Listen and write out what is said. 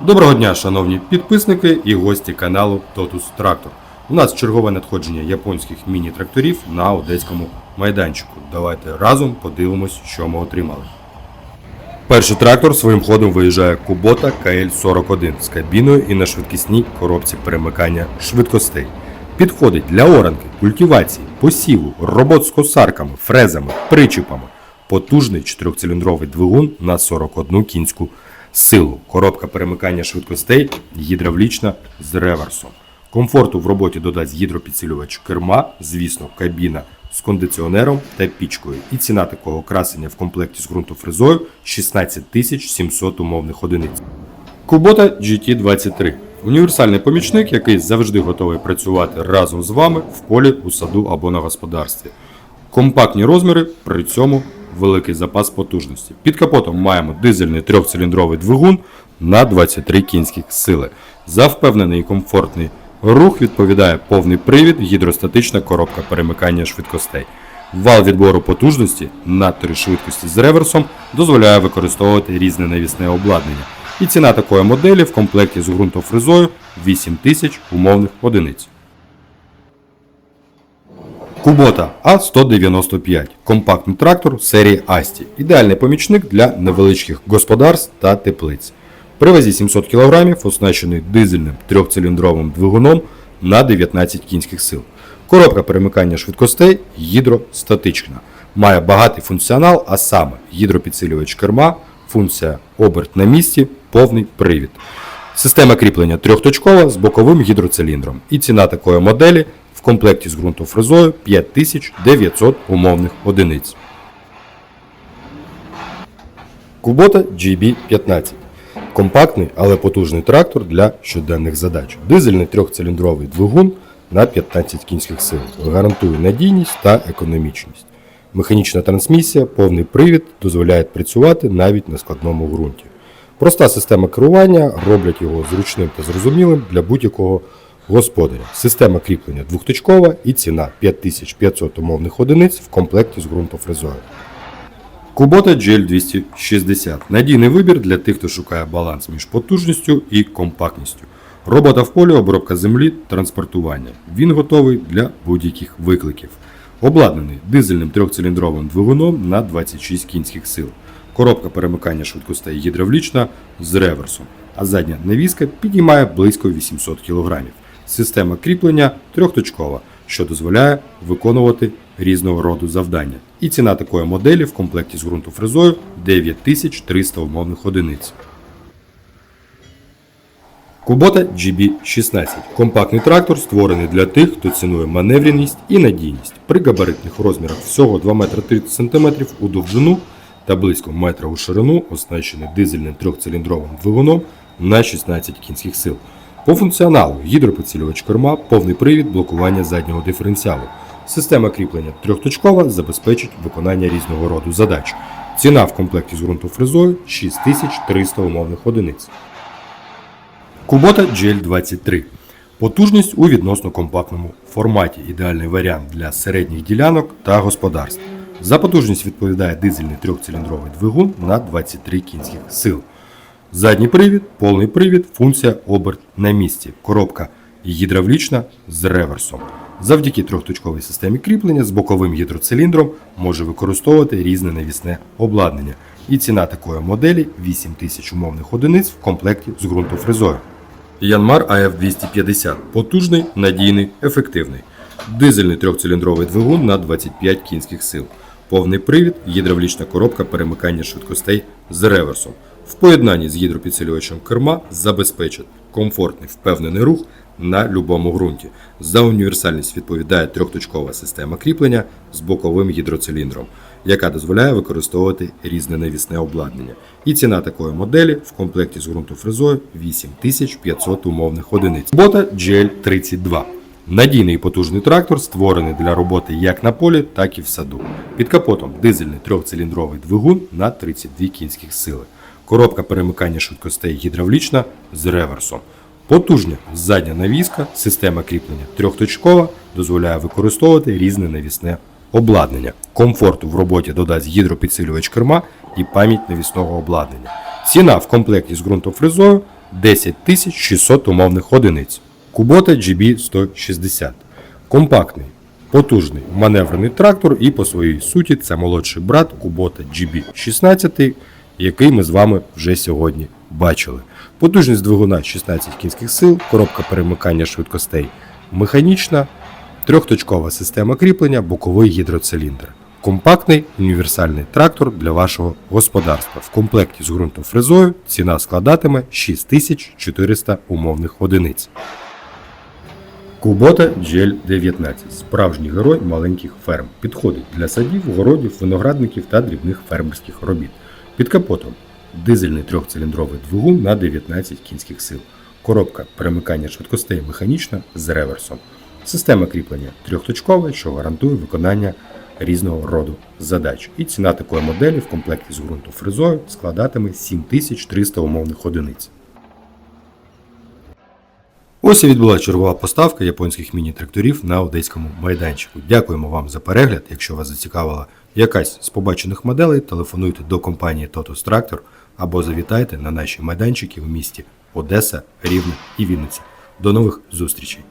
Доброго дня, шановні підписники і гості каналу Totus Tractor. У нас чергове надходження японських міні-тракторів на одеському майданчику. Давайте разом подивимось, що ми отримали. Перший трактор своїм ходом виїжджає Kubota KL41 з кабіною і на швидкісній коробці перемикання швидкостей. Підходить для оранки, культивації, посіву, робот з косарками, фрезами, причіпами. Потужний чотирьохциліндровий двигун на 41 кінську. Коробка перемикання швидкостей гідравлічна з реверсом. Комфорту в роботі додасть гідропідсилювач керма, звісно, кабіна з кондиціонером та пічкою. І ціна такого красення в комплекті з ґрунтофрезою 16 тисяч 700 умовних одиниць. Kubota GT23 універсальний помічник, який завжди готовий працювати разом з вами в полі, у саду або на господарстві. Компактні розміри, при цьому великий запас потужності. Під капотом маємо дизельний трьохциліндровий двигун на 23 кінських сили. За впевнений і комфортний рух відповідає повний привід, гідростатична коробка перемикання швидкостей. Вал відбору потужності на три швидкості з реверсом дозволяє використовувати різне навісне обладнання. І ціна такої моделі в комплекті з ґрунтофрезою 8000 умовних одиниць. Кубота А195 компактний трактор серії Асті. Ідеальний помічник для невеличких господарств та теплиць. При вазі 700 кг оснащений дизельним трьохциліндровим двигуном на 19 кінських сил. Коробка перемикання швидкостей гідростатична. Має багатий функціонал, а саме гідропідсилювач керма, функція оберт на місці, повний привід. Система кріплення трьохточкова з боковим гідроциліндром. І ціна такої моделі в комплекті з ґрунтофрезою 5900 умовних одиниць. Kubota GB15. Компактний, але потужний трактор для щоденних задач. Дизельний трьохциліндровий двигун на 15 кінських сил. Гарантує надійність та економічність. Механічна трансмісія, повний привід дозволяє працювати навіть на складному ґрунті. Проста система керування роблять його зручним та зрозумілим для будь-якого господаря. Система кріплення двохточкова і ціна 5500 умовних одиниць в комплекті з ґрунтофрезою. Kubota GL260 надійний вибір для тих, хто шукає баланс між потужністю і компактністю. Робота в полі, обробка землі, транспортування. Він готовий для будь-яких викликів. Обладнаний дизельним трьохциліндровим двигуном на 26 кінських сил. Коробка перемикання швидкостей гідравлічна з реверсом, а задня навіска підіймає близько 800 кг. Система кріплення трьохточкова, що дозволяє виконувати різного роду завдання. І ціна такої моделі в комплекті з ґрунтофрезою 9300 умовних одиниць. Kubota GB16 компактний трактор, створений для тих, хто цінує маневреність і надійність. При габаритних розмірах всього 2 метри 30 см у довжину та близько метра у ширину, оснащений дизельним трьохциліндровим двигуном на 16 кінських сил. По функціоналу гідропідсилювач керма, повний привід блокування заднього диференціалу. Система кріплення трьохточкова забезпечить виконання різного роду задач. Ціна в комплекті з ґрунтофрезою 6300 умовних одиниць. Kubota GL23. Потужність у відносно компактному форматі. Ідеальний варіант для середніх ділянок та господарств. За потужність відповідає дизельний трьохциліндровий двигун на 23 кінських сил. Задній привід, повний привід, функція оберт на місці. Коробка гідравлічна з реверсом. Завдяки трьохточковій системі кріплення з боковим гідроциліндром може використовувати різне навісне обладнання. І ціна такої моделі 8000 умовних одиниць в комплекті з ґрунтофрезою. Янмар AF 250 потужний, надійний, ефективний. Дизельний трьохциліндровий двигун на 25 кінських сил. Повний привід, гідравлічна коробка перемикання швидкостей з реверсом. В поєднанні з гідропідсилювачем керма забезпечить комфортний впевнений рух на любому ґрунті. За універсальність відповідає трьохточкова система кріплення з боковим гідроциліндром, яка дозволяє використовувати різне навісне обладнання. І ціна такої моделі в комплекті з ґрунтофрезою 8500 умовних одиниць. Бота GL32. Надійний і потужний трактор створений для роботи як на полі, так і в саду. Під капотом дизельний трьохциліндровий двигун на 32 кінських сили. Коробка перемикання швидкостей гідравлічна з реверсом. Потужня задня навіска, система кріплення трьохточкова дозволяє використовувати різне навісне обладнання. Комфорту в роботі додасть гідропідсилювач керма і пам'ять навісного обладнання. Ціна в комплекті з ґрунтофрезою 10600 умовних одиниць. Кубота GB160. Компактний, потужний маневрений трактор і по своїй суті це молодший брат Кубота GB16, який ми з вами вже сьогодні бачили. Потужність двигуна 16 кінських сил, коробка перемикання швидкостей механічна, трьохточкова система кріплення, боковий гідроциліндр. Компактний універсальний трактор для вашого господарства. В комплекті з ґрунтофрезою ціна складатиме 6400 умовних одиниць. Кубота GL 19 справжній герой маленьких ферм. Підходить для садів, городів, виноградників та дрібних фермерських робіт. Під капотом дизельний трьохциліндровий двигун на 19 кінських сил. Коробка перемикання швидкостей механічна з реверсом. Система кріплення трьохточкова, що гарантує виконання різного роду задач. І ціна такої моделі в комплекті з ґрунтофрезою складатиме 7300 умовних одиниць. Ось і відбула чергова поставка японських міні-тракторів на одеському майданчику. Дякуємо вам за перегляд. Якщо вас зацікавила якась з побачених моделей, телефонуйте до компанії Totus Tractor або завітайте на наші майданчики в місті Одеса, Рівне і Вінниця. До нових зустрічей!